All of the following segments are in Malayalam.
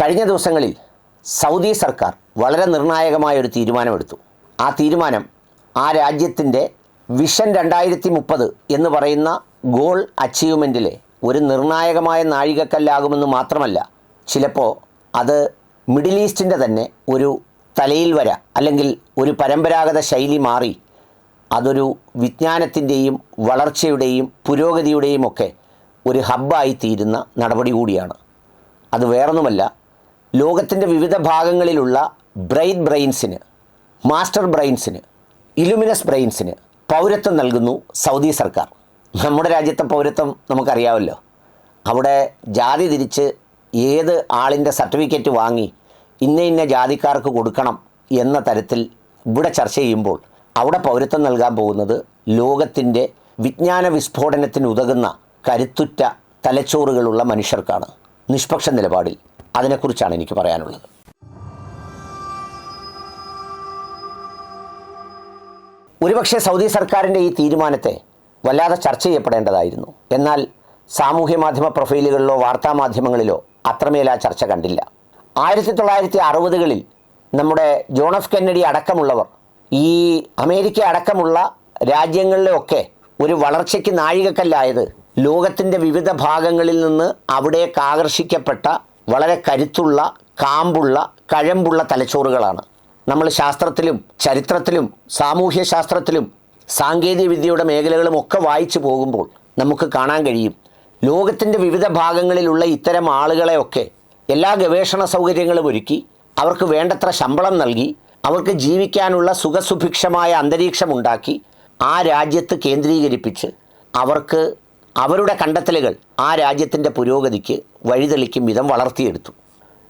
കഴിഞ്ഞ ദിവസങ്ങളിൽ സൗദി സർക്കാർ വളരെ നിർണായകമായ ഒരു തീരുമാനമെടുത്തു. ആ തീരുമാനം ആ രാജ്യത്തിന്റെ വിഷൻ രണ്ടായിരത്തി മുപ്പത് എന്ന് പറയുന്ന ഗോൾ അച്ചീവ്മെന്റിലെ ഒരു നിർണായകമായ നാഴികക്കല്ലാകുമെന്ന് മാത്രമല്ല ചിലപ്പോൾ അത് മിഡിൽ ഈസ്റ്റിന്റെ തന്നെ ഒരു തലയിൽ വര അല്ലെങ്കിൽ ഒരു പരമ്പരാഗത ശൈലി മാറി അതൊരു വിജ്ഞാനത്തിന്റെയും വളർച്ചയുടെയും പുരോഗതിയുടെയും ഒക്കെ ഒരു ഹബ്ബായി തീരുന്ന നടപടി കൂടിയാണ്. അത് വേറൊന്നുമല്ല ലോകത്തിന്റെ വിവിധ ഭാഗങ്ങളിലുള്ള ബ്രെയിൻ ബ്രെയിൻസിന് മാസ്റ്റർ ബ്രെയിൻസിന് ഇലുമിനസ് ബ്രെയിൻസിന് പൗരത്വം നൽകുന്നു സൗദി സർക്കാർ. നമ്മുടെ രാജ്യത്തെ പൗരത്വം നമുക്കറിയാമല്ലോ. അവിടെ ജാതി തിരിച്ച് ഏത് ആളിന്റെ സർട്ടിഫിക്കറ്റ് വാങ്ങി ഇന്ന ഇന്ന ജാതിക്കാർക്ക് കൊടുക്കണം എന്ന തരത്തിൽ ഇവിടെ ചർച്ച ചെയ്യുമ്പോൾ അവിടെ പൗരത്വം നൽകാൻ പോകുന്നത് ലോകത്തിന്റെ വിജ്ഞാന വിസ്ഫോടനത്തിന് ഉതകുന്ന കരുത്തുറ്റ തലച്ചോറുകളുള്ള മനുഷ്യർക്കാണ്. നിഷ്പക്ഷ നിലപാടിൽ. അതിനെക്കുറിച്ചാണ് എനിക്ക് പറയാനുള്ളത്. ഒരുപക്ഷെ സൗദി സർക്കാരിന്റെ ഈ തീരുമാനത്തെ വല്ലാതെ ചർച്ച ചെയ്യപ്പെടേണ്ടതായിരുന്നു. എന്നാൽ സാമൂഹ്യ മാധ്യമ പ്രൊഫൈലുകളിലോ വാർത്താ മാധ്യമങ്ങളിലോ അത്രമേൽ ആ ചർച്ച കണ്ടില്ല. ആയിരത്തി തൊള്ളായിരത്തി അറുപതുകളിൽ നമ്മുടെ ജോൺ എഫ് കെന്നഡി അടക്കമുള്ളവർ ഈ അമേരിക്ക അടക്കമുള്ള രാജ്യങ്ങളിലൊക്കെ ഒരു വളർച്ചയ്ക്ക് നാഴികക്കല്ലായത് ലോകത്തിന്റെ വിവിധ ഭാഗങ്ങളിൽ നിന്ന് അവിടേക്ക് ആകർഷിക്കപ്പെട്ട വളരെ കരുത്തുള്ള കാമ്പുള്ള കഴമ്പുള്ള തലച്ചോറുകളാണ്. നമ്മൾ ശാസ്ത്രത്തിലും ചരിത്രത്തിലും സാമൂഹ്യ ശാസ്ത്രത്തിലും സാങ്കേതിക വിദ്യയുടെ മേഖലകളും ഒക്കെ വായിച്ചു പോകുമ്പോൾ നമുക്ക് കാണാൻ കഴിയും. ലോകത്തിന്റെ വിവിധ ഭാഗങ്ങളിലുള്ള ഇത്തരം ആളുകളെയൊക്കെ എല്ലാ ഗവേഷണ സൗകര്യങ്ങളും ഒരുക്കി അവർക്ക് വേണ്ടത്ര ശമ്പളം നൽകി അവർക്ക് ജീവിക്കാനുള്ള സുഖസുഭിക്ഷമായ അന്തരീക്ഷമുണ്ടാക്കി ആ രാജ്യത്ത് കേന്ദ്രീകരിപ്പിച്ച് അവർക്ക് അവരുടെ കണ്ടെത്തലുകൾ ആ രാജ്യത്തിന്റെ പുരോഗതിക്ക് വഴിതെളിക്കും വിധം വളർത്തിയെടുത്തു.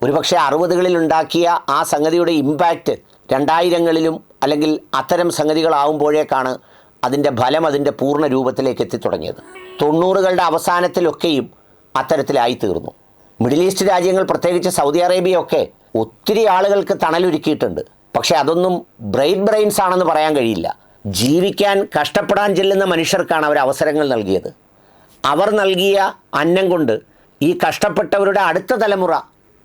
ഒരുപക്ഷെ അറുപതുകളിൽ ഉണ്ടാക്കിയ ആ സംഗതിയുടെ ഇമ്പാക്റ്റ് രണ്ടായിരങ്ങളിലും അല്ലെങ്കിൽ അത്തരം സംഗതികളാവുമ്പോഴേക്കാണ് അതിന്റെ ഫലം അതിന്റെ പൂർണ രൂപത്തിലേക്ക് എത്തിത്തുടങ്ങിയത് തൊണ്ണൂറുകളുടെ അവസാനത്തിലൊക്കെയും അത്തരത്തിലായിത്തീർന്നു മിഡിൽ ഈസ്റ്റ് രാജ്യങ്ങൾ പ്രത്യേകിച്ച് സൗദി അറേബ്യയൊക്കെ ഒത്തിരി ആളുകൾക്ക് തണലൊരുക്കിയിട്ടുണ്ട്. പക്ഷേ അതൊന്നും ബ്രെയിൻ ബ്രെയിൻസ് ആണെന്ന് പറയാൻ കഴിയില്ല. ജീവിക്കാൻ കഷ്ടപ്പെടാൻ ചെല്ലുന്ന മനുഷ്യർക്കാണ് അവർ അവസരങ്ങൾ നൽകിയത്. അവർ നൽകിയ അന്നം കൊണ്ട് ഈ കഷ്ടപ്പെട്ടവരുടെ അടുത്ത തലമുറ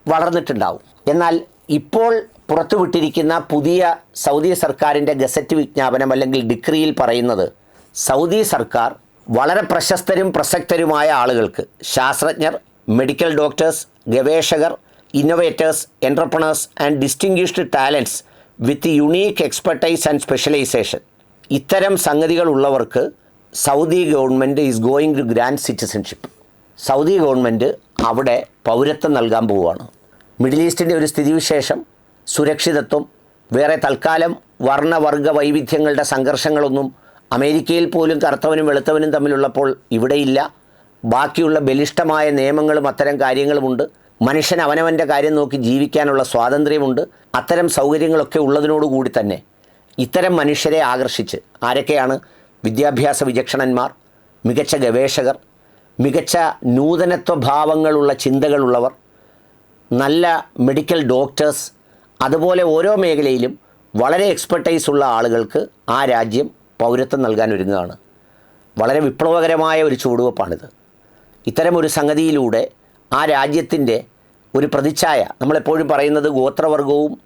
വളർന്നിട്ടുണ്ടാവും. എന്നാൽ ഇപ്പോൾ പുറത്തുവിട്ടിരിക്കുന്ന പുതിയ സൗദി സർക്കാരിന്റെ ഗസറ്റ് വിജ്ഞാപനം അല്ലെങ്കിൽ ഡിക്രിയിൽ പറയുന്നത് സൗദി സർക്കാർ വളരെ പ്രശസ്തരും പ്രസക്തരുമായ ആളുകൾക്ക് ശാസ്ത്രജ്ഞർ മെഡിക്കൽ ഡോക്ടേഴ്സ് ഗവേഷകർ innovators entrepreneurs and distinguished talents with unique expertise and specialisation ഇത്തരം സംഗതികളുള്ളവർക്ക് Saudi government is going to grant citizenship Saudi government അവിടെ പൗരത്വം നൽകാൻ പോവുകയാണ്. മിഡിൽ ഈസ്റ്റിന്റെ ഒരു സ്ഥിതിവിശേഷം സുരക്ഷിതത്വം വേറെ തൽക്കാലം വർണവർഗ വൈവിധ്യങ്ങളുടെ സംഘർഷങ്ങളൊന്നും അമേരിക്കയിൽ പോലും കറുത്തവനും വെളുത്തവനും തമ്മിലുള്ളപ്പോൾ ഇവിടെയില്ല. ബാക്കിയുള്ള ബലിഷ്ടമായ നിയമങ്ങളും അത്തരം കാര്യങ്ങളുമുണ്ട്. മനുഷ്യൻ അവനവന്റെ കാര്യം നോക്കി ജീവിക്കാനുള്ള സ്വാതന്ത്ര്യമുണ്ട്. അത്തരം സൗകര്യങ്ങളൊക്കെ ഉള്ളതിനോടുകൂടി തന്നെ ഇത്തരം മനുഷ്യരെ ആകർഷിച്ച് ആരൊക്കെയാണ് വിദ്യാഭ്യാസ വിചക്ഷണന്മാർ മികച്ച ഗവേഷകർ മികച്ച നൂതനത്വ ഭാവങ്ങളുള്ള ചിന്തകളുള്ളവർ നല്ല മെഡിക്കൽ ഡോക്ടേഴ്സ് അതുപോലെ ഓരോ മേഖലയിലും വളരെ എക്സ്പെർട്ടൈസ് ഉള്ള ആളുകൾക്ക് ആ രാജ്യം പൗരത്വം നൽകാൻ ഒരുങ്ങുകയാണ്. വളരെ വിപ്ലവകരമായ ഒരു ചുവടുവെപ്പാണിത്. ഇത്തരമൊരു സംഗതിയിലൂടെ ആ രാജ്യത്തിന്റെ ഒരു പ്രതിച്ഛായ നമ്മളെപ്പോഴും പറയുന്നത് ഗോത്രവർഗവും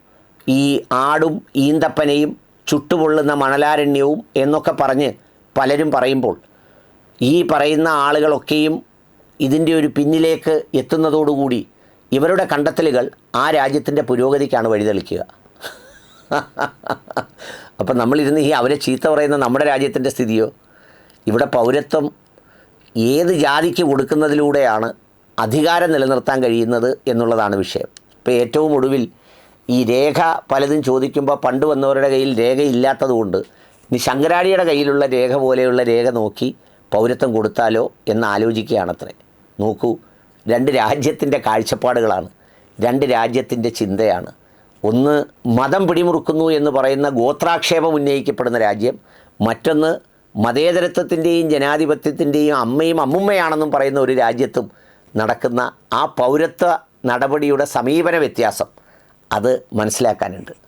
ഈ ആടും ഈന്തപ്പനയും ചുട്ടുപൊള്ളുന്ന മണലാരണ്യവും എന്നൊക്കെ പറഞ്ഞ് പലരും പറയുമ്പോൾ ഈ പറയുന്ന ആളുകളൊക്കെയും ഇതിന്റെ ഒരു പിന്നിലേക്ക് എത്തുന്നതോടുകൂടി ഇവരുടെ കണ്ടെത്തലുകൾ ആ രാജ്യത്തിന്റെ പുരോഗതിക്കാണ് വഴിതെളിക്കുക. അപ്പം നമ്മളിരുന്ന് ഈ അവരെ ചീത്ത പറയുന്ന നമ്മുടെ രാജ്യത്തിന്റെ സ്ഥിതിയോ ഇവിടെ പൗരത്വം ഏത് ജാതിക്ക് കൊടുക്കുന്നതിലൂടെയാണ് അധികാരം നിലനിർത്താൻ കഴിയുന്നത് എന്നുള്ളതാണ് വിഷയം. ഇപ്പോൾ ഏറ്റവും ഒടുവിൽ ഈ രേഖ പലതും ചോദിക്കുമ്പോൾ പണ്ട് വന്നവരുടെ കയ്യിൽ രേഖയില്ലാത്തതുകൊണ്ട് ഇനി ശങ്കരാടിയുടെ കയ്യിലുള്ള രേഖ പോലെയുള്ള രേഖ നോക്കി പൗരത്വം കൊടുത്താലോ എന്ന് ആലോചിക്കുകയാണത്രേ. നോക്കൂ രണ്ട് രാജ്യത്തിന്റെ കാഴ്ചപ്പാടുകളാണ് രണ്ട് രാജ്യത്തിന്റെ ചിന്തയാണ്. ഒന്ന് മതം പിടിമുറുക്കുന്നു എന്ന് പറയുന്ന ഗോത്രാക്ഷേപം ഉന്നയിക്കപ്പെടുന്ന രാജ്യം മറ്റൊന്ന് മതേതരത്വത്തിന്റെയും ജനാധിപത്യത്തിന്റെയും അമ്മയും അമ്മുമ്മയാണെന്നും പറയുന്ന ഒരു രാജ്യത്തും നടക്കുന്ന ആ പൗരത്വ നടപടിയുടെ സമീപന വ്യത്യാസം അത് മനസ്സിലാക്കാനുണ്ട്.